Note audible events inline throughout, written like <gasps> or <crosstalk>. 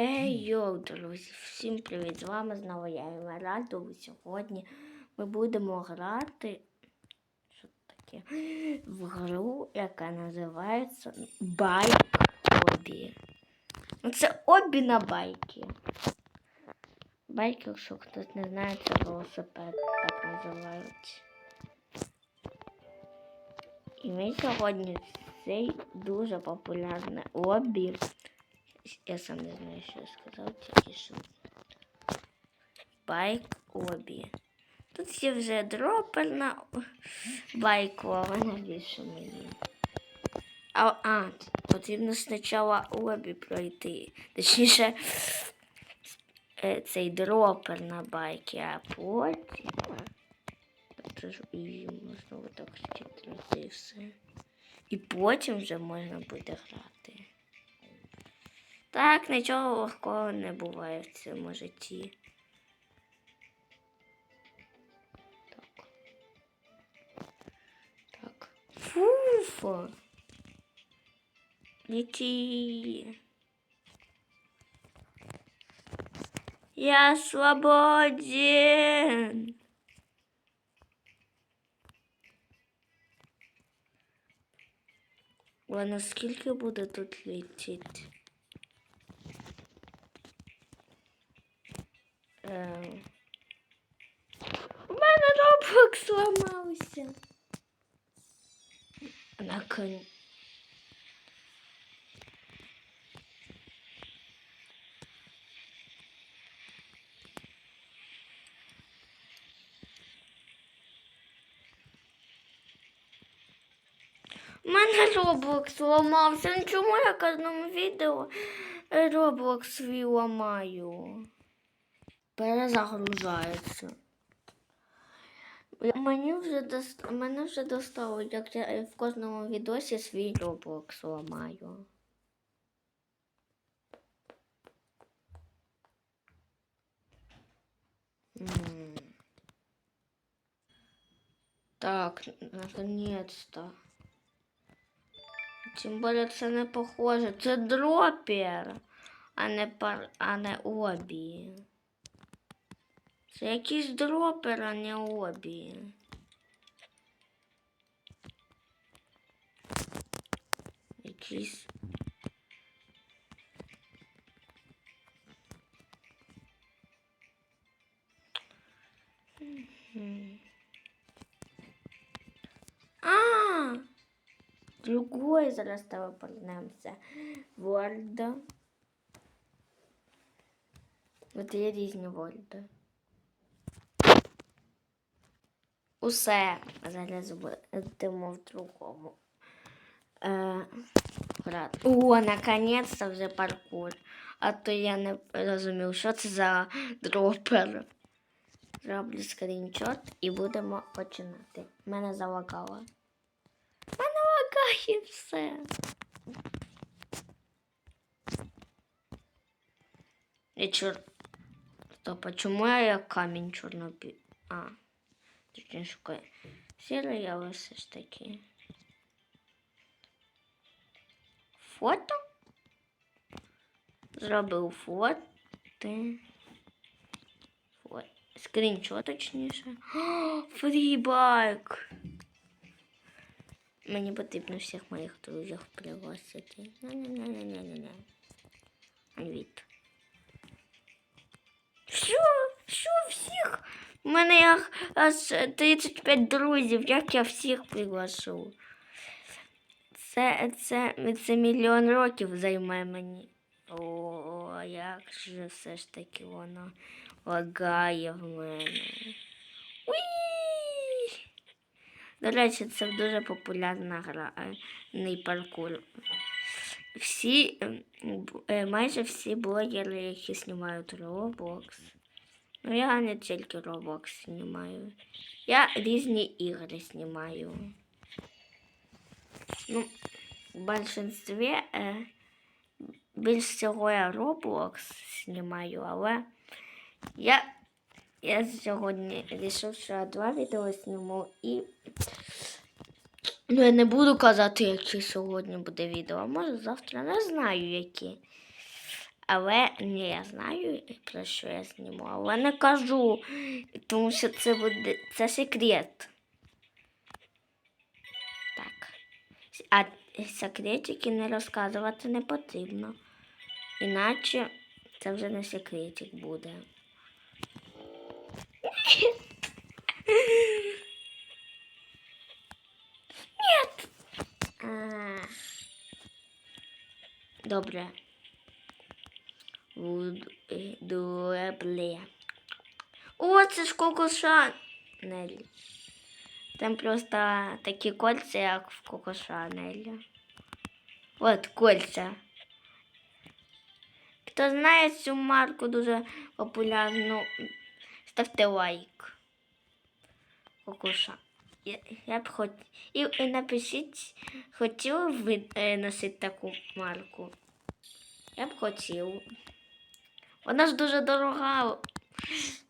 Ей, йоу, друзі, всім привіт! З вами знову я Емеральду. Сьогодні ми будемо грати що таке? в гру, яка називається Байк Обі. Ну, Це обі на байки. Байки, якщо хтось не знає, це велосипед так називають. І ми сьогодні цей дуже популярний обі. Я сам не знаю, що я сказав, тільки що. Байк обі. Тут є вже дропер на байку, а вона більше мені. А, а потрібно спочатку обі пройти. Точніше, е, цей дропер на байки, а потім. Тобто ж і можна отак і все. І потім вже можна буде грати. Так, нічого легкого не буває в цьому житті. Так. Так. Фуфа. Лети. Я свободен. Ладно, скільки буде тут летіти? У мене робок зламався. На кон... У мене робок зламався. Ну чому я кожному відео робок свій ламаю? Перезагружається. Мені вже дост... Мене вже достало, як я в кожному відосі свій Roblox ламаю. Так, наконец-то. Тим більше це не похоже. Це дропер, а не пар... а не обі. Це якийсь дропер, а не обі. Якийсь. А, другой зараз тебе повернемося. Вольда. От є різні вольди. Усе. Будемо в другому. Е. О, наконец-то вже паркур. А то я не розумів, що це за дропер. Зроблю скріншот і будемо починати. Мене залагало. Мене лагає все. І чор... Стоп, а чому я камінь чорнобі? А. Точніше шукаю. Сірий, але все ж таки. Фото? Зробив фото. Фото. Скріншот точніше. О, фрібайк! Мені потрібно всіх моїх друзів пригласити. Не-не-не-не-не-не. Від. У мене аж 35 друзів, як я всіх приглашу. Це, це, це мільйон років займе мені. О, як же все ж таки воно лагає в мене. Уї! До речі, це дуже популярна гра, е, паркур. Всі, е, майже всі блогери, які знімають Roblox, Ну, я не тільки Roblox знімаю. Я різні ігри знімаю. Ну, в большинстві е, більш всього я Roblox знімаю, але я, я сьогодні вирішив, що я два відео зніму і. Ну, я не буду казати, яке сьогодні буде відео, а може завтра не знаю які. Але ні, я знаю, про що я зніму, але не кажу, тому що це буде це секрет. Так. А секретики не розказувати не потрібно. Іначе це вже не секретик буде. Нет. Добре. Е, Добре. О, це ж Коко Шанель. Там просто такі кольця, як в Коко Шанелі. От кольця. Хто знає цю марку дуже популярну, ставте лайк. Коко Шанель. Я, я б хот... і, і напишіть, хотіли б ви е, носити таку марку. Я б хотів. Вона ж дуже дорога.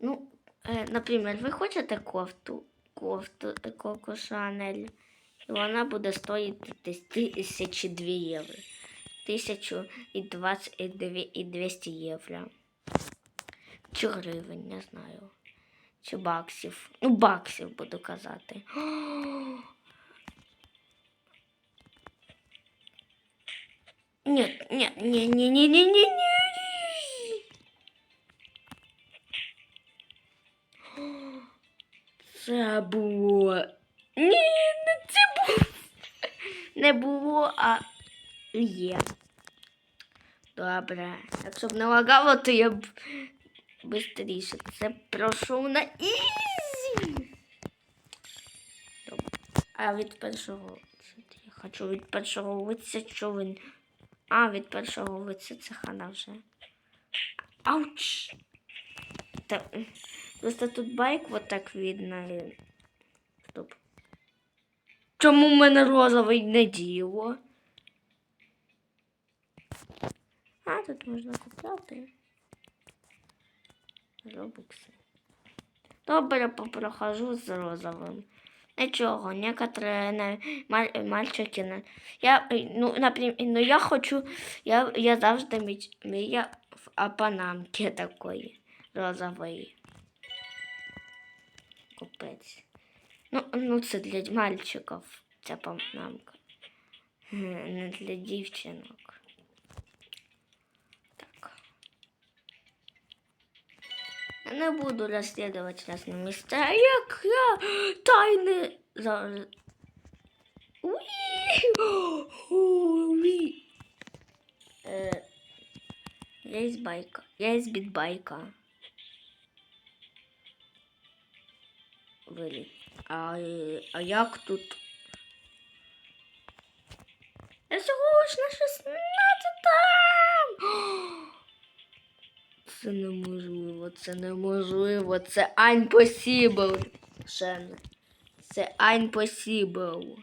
Ну, е, наприклад, ви хочете кофту, кофту Коко Шанель, і вона буде стоїти десь тисячі дві євро. Тисячу і двадцять і дві- і двісті євро. Чи гривень, не знаю. Чи баксів. Ну, баксів буду казати. <gasps> Ні, ні, ні, ні, ні, ні, ні, Це було. Ні, не це було. Не було, а є. Добре. Якщо б не лагало, то я б бистріше це пройшов на ізі. Добре. А від першого. Я хочу від першого лиця, він. А, від першого лиця це хана вже. Ауч! Та, просто тут байк вот так видно. Стоп. Чому в мене розовий не діло? А, тут можна купляти. Робокси. Добре, попрохожу з розовим. Нічого, некоторые маль, мальчики на. Я, ну, наприклад, ну я хочу, я, я завжди міч, мрія в панамки такої розової. Купець. Ну, ну це для мальчиків, ця панамка. М, Не для дівчинок. Так. Я не буду розслідувати різні місця, як я тайни зараз. Уі! Уі! Е, Я із байка. Я із бітбайка. Виліт. А, е, а як тут? Я всього ж на 16 <gasps> Це неможливо, це неможливо. Це impossible. Шен. Це impossible.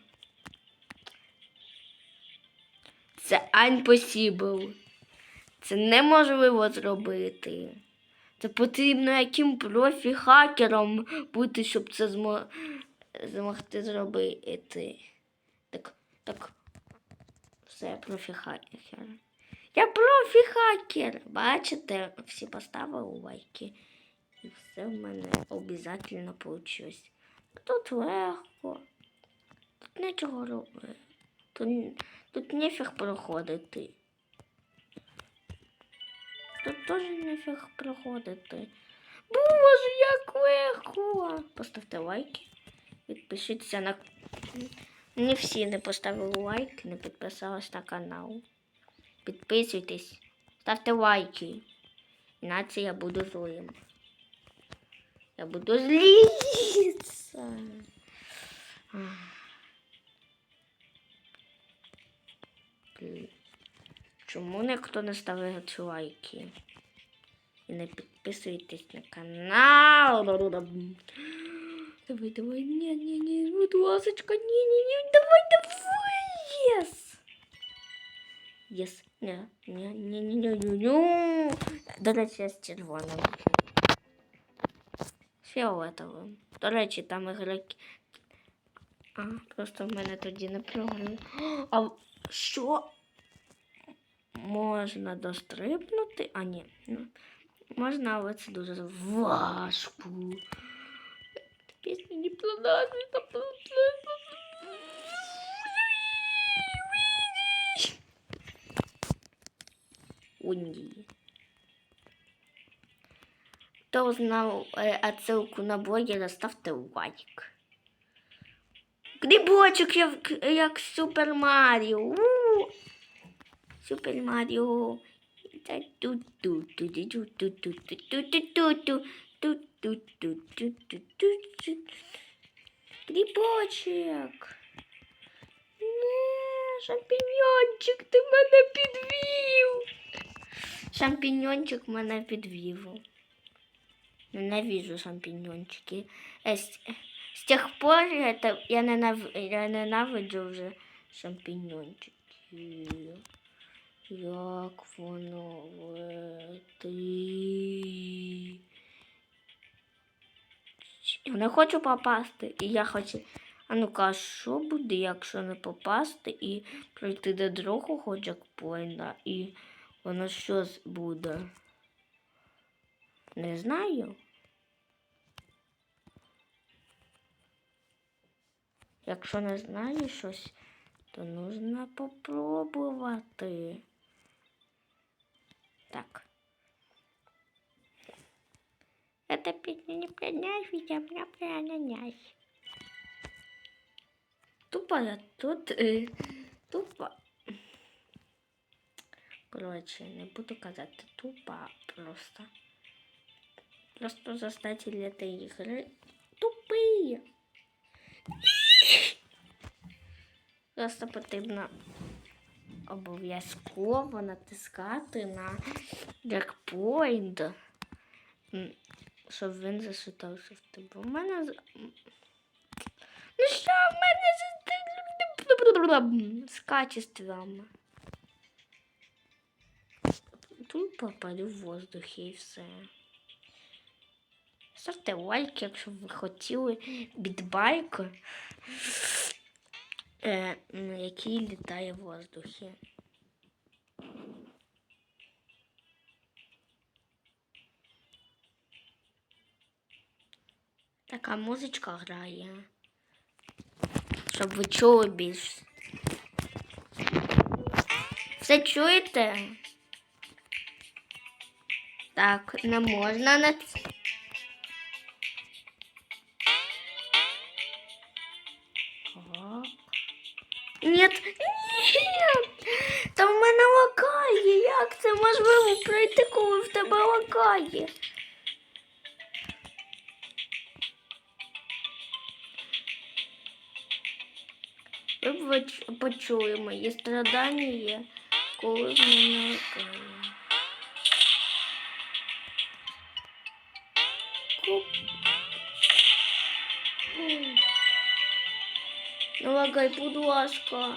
Це impossible. Це неможливо зробити. Це потрібно яким профі-хакером бути, щоб це змо... змогти зробити. Так, так. Все, профі-хакер. Я профі-хакер. Бачите, всі поставили лайки. І все в мене обов'язково вийшло. Тут легко. Тут нічого робити. Тут, тут нефіг проходити. Тут теж нефіг проходити. Боже, як легко! Поставте лайки. Підпишіться на. Не всі не поставили лайк, не підписались на канал. Підписуйтесь, ставте лайки. Іначе я буду злим. Я буду злиться. Блін. Чому ніхто не ставить лайки? І не підписуйтесь на канал. Давай, давай, ні, ні, ні, будь ласочка, ні, ні, ні, давай, давай, єс. Єс, ні, ні, ні, ні, ні, ні, ні. До речі, я з червоним. Фіолетовим. До речі, там ігроки. А, просто в мене тоді не програли. А що? можна дострибнути, а ні. Ну, можна, але це дуже важко. Пісня не планати, та планати. Кто узнал э, отсылку на е, блогера, заставте лайк. Грибочек, я, я Супер Марио. Супер Маріо. Грибочек. Шампіньончик, ти мене підвів. Шампіньончик мене підвів. Ненавижу шампіньончики. З э, э, тих пор я ненавиджу вже шампіньончики. Як воно летить. Не хочу попасти. І я хочу. А ну-ка, що буде, якщо не попасти і пройти до другого джекпоінта, і воно щось буде? Не знаю. Якщо не знаю щось, то нужно попробувати. Так. Это песня не пронясь, ведь а меня пронясь. Тупо я тут, е, тупо. Короче, не буду казати тупо, а просто. Просто создатели этой игры тупые. Просто потрібно обов'язково натискати на джекпоінт, щоб він засчитався в тебе. У мене. Ну що в мене з- качествами? Тут попаду в воздух і все. Ставте лайк, якщо ви хотіли бітбайк, е, м, який літає в воздухі. Така музичка грає. Щоб ви чули більш. Все чуєте? Так, не можна на ц- тікає. Ви почули мої страдання, коли мене Куп. Налагай, будь ласка.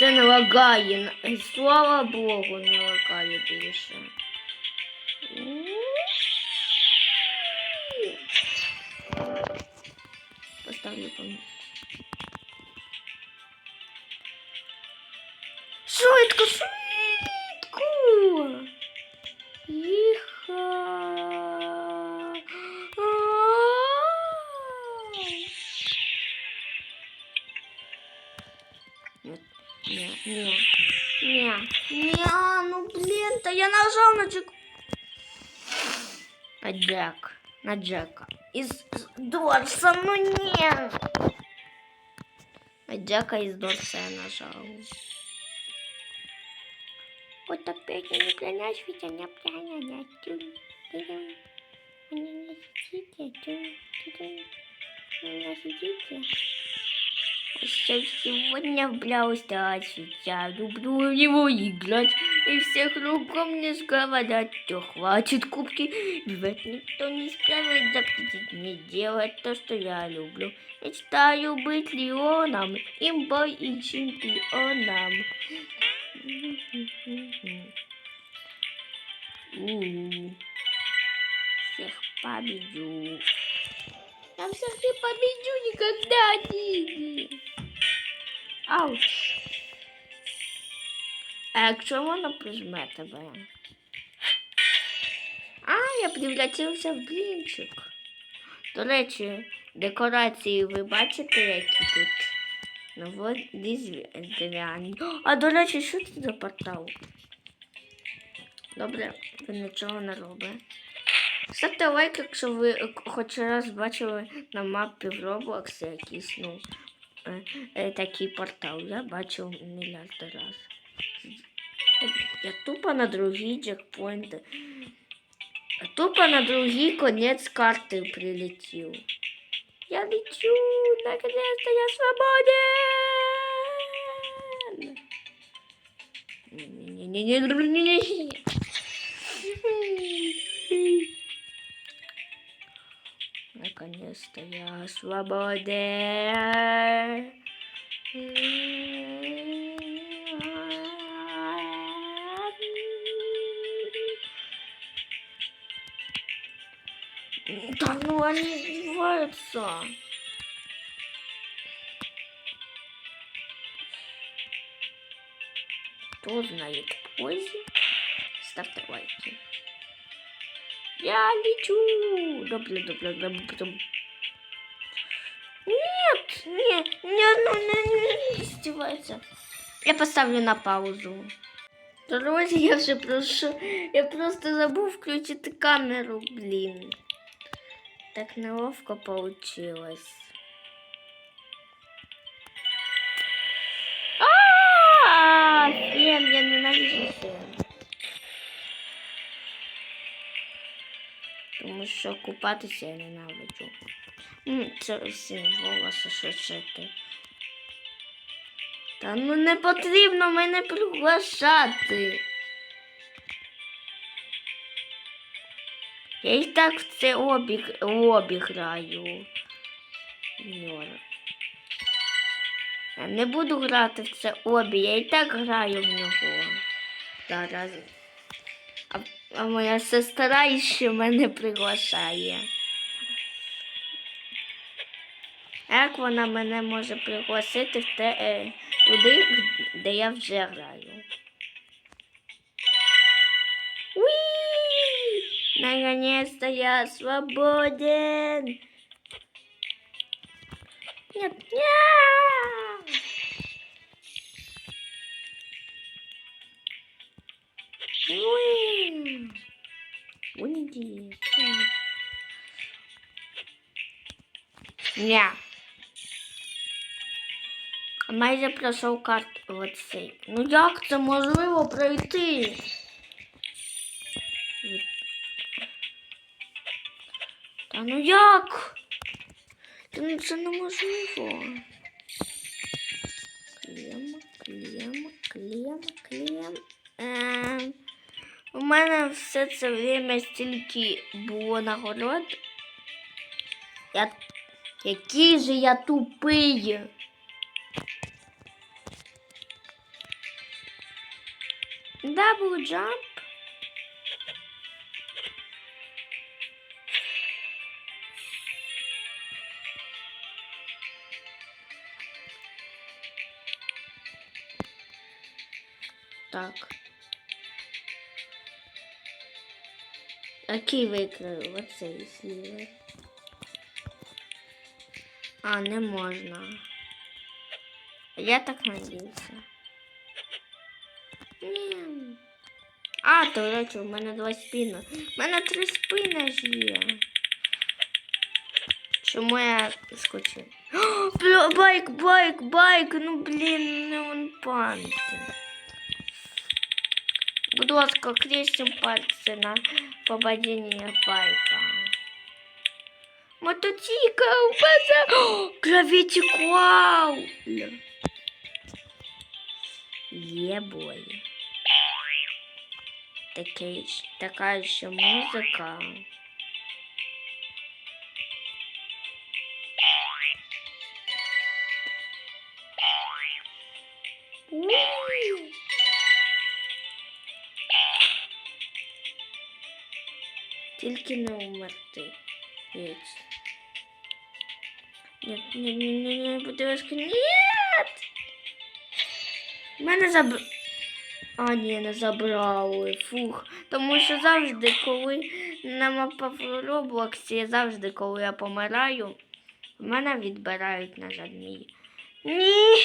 Все не лагає. на- Слава Богу, не лагає більше. Поставлю там. Швидко, швидко. Їха. Не, не, не, не, ну блин, то я нажал на Джек. На Джек, на Джека. Из Дорса, ну нет. На Джека из Дорса я нажал. Вот опять я не клянусь, ведь она пьяная. Вы не сидите, вы не сидите. Еще сегодня в Старсе я люблю в него играть. И все кругом мне говорят, что хватит кубки. Ведь никто не справит запретить мне делать то, что я люблю. Мечтаю быть Леоном, имбой и чемпионом. Всех победю. Я всех не победю никогда, Диди. Ауч. А якщо воно прижме тебе? А, я превратився в блінчик. До речі, декорації ви бачите, які тут? Ну от дерев'яні. А до речі, що це за портал? Добре, він нічого не робить. Ставте лайк, якщо ви хоч раз бачили на мапі в Roblox якийсь, ну, такий портал. Я бачив мільярди раз. Я тупо на другий джекпоинт. Тупо на другий конец карты прилетел. Я лечу, наконец-то я свободен. Не-не-не-не-не-не-не. Наконец-то я свободен. Да ну они издеваются. Кто знает позже, ставьте лайки. Я лечу. Добре, добре, добре, добре. Нет, нет, нет, ну, не, не издевается. Я поставлю на паузу. Друзі, я вже прошу. Я просто забув включити камеру, блін. Так неловко получилось. Тому що купатися я ненавиджу. Це всі волоси, що. Та ну не потрібно мене приглашати. Я і так в це обіг, лобі граю. Я не буду грати в це обі, я і так граю в нього. Зараз. А, моя сестра ще мене приглашає. Як вона мене може пригласити в те, е, туди, де я вже граю? Уи! Наконец-то я свободен! Нет, нет! Уи! Уйди! Ня. Майже пройшов карт оцей. Ну як це можливо пройти? Та ну як? Та ну це неможливо. Клем, клем, клем, клем. Ем, у мене все це время стільки було нагород. Я... Який же я тупий. Дабл джамп. Так. Який викрив оцей слівер? А, не можна. Я так надіюся. Ні. А, до речі, у мене два спіна. У мене три спина ж є. Чому я скочив? <gasps> О, байк, байк, байк, ну блін, не он панти. Будь ласка, крестим пальці на попадіння пайка. Мотоцикл упадал! Гравитикуал! Ебой. Такая, такая еще музыка. Уу! Тільки не умерти. Віч. Нет, нет, нет, нет, нет, бутылочка, нет! Мене заб... А, ні, не забрали. Фух. Тому що завжди, коли на мапах Роблоксі, завжди, коли я помираю, в мене відбирають, на жаль, мій. Ні.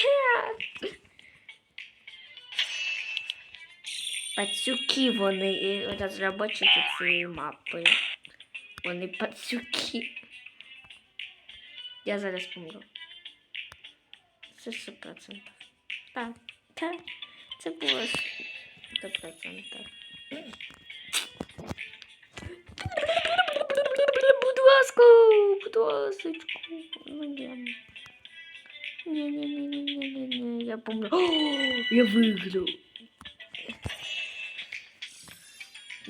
Пацюки вони і розробники цієї мапи. Вони пацюки. Я зараз помру. Це 100%. Так, так. Це було 100%. Будь ласка, будь ласочку. Ну, ні. Ні-ні-ні-ні-ні-ні, я помру. <gasps> О, я виграв.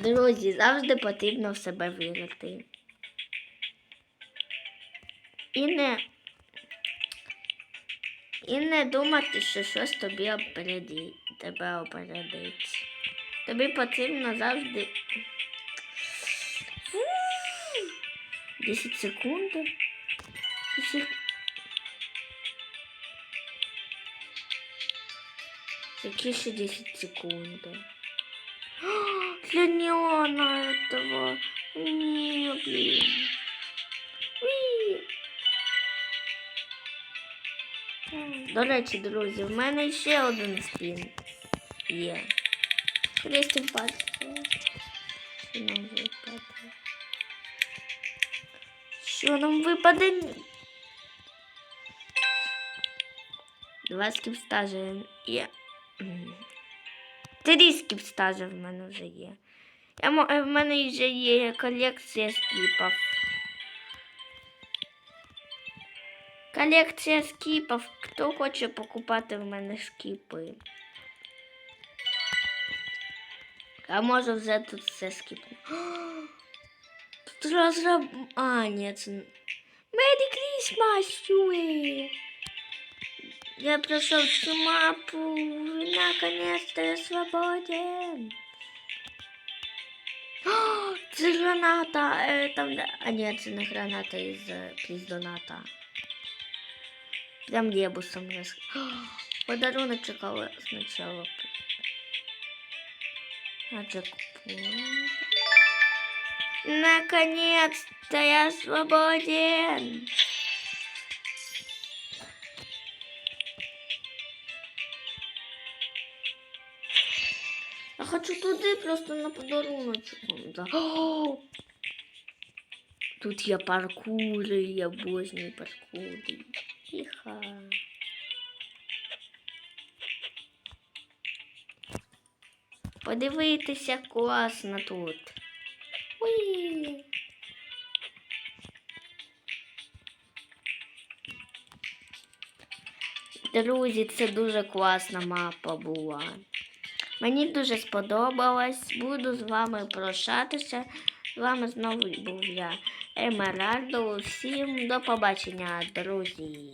Друзі, завжди потрібно в себе вірити. І не, і не думати, що щось тобі опереді, тебе опередить. Тобі потрібно завжди. Фу, 10 секунд. 10 Какие еще 10 секунд? Для неона этого. Не, блин. Уі. До речі, друзі, в мене ще один спін є. Кудись бачите. Що нам випаде? Що нам випаде? Два скіпстажі є. М. Три скіпстажі в мене вже є. Я, е, в мене вже є колекція скіпів. Колекція скіпів. Хто хоче покупати в мене скіпи? А може вже тут все скіпно. <gasps> Тут розраб... А, ні, це... Merry Christmas, чує! Я прошел всю мапу. Наконец-то я свободен. О, Це граната. Е, там, де- а ні, це не граната із е, піздоната. Прям ебусом роз... О, Подарунок чекала спочатку. А джекпот. Наконец-то я свободен. Я хочу туди просто на подаруночок. Да. О! <gasps> Тут є паркури, я обожнюю паркури. Тихо. Подивитися класно тут. Уї. Друзі, це дуже класна мапа була. Мені дуже сподобалось. Буду з вами прощатися. З вами знову був я, Емеральдо. Всім до побачення, друзі.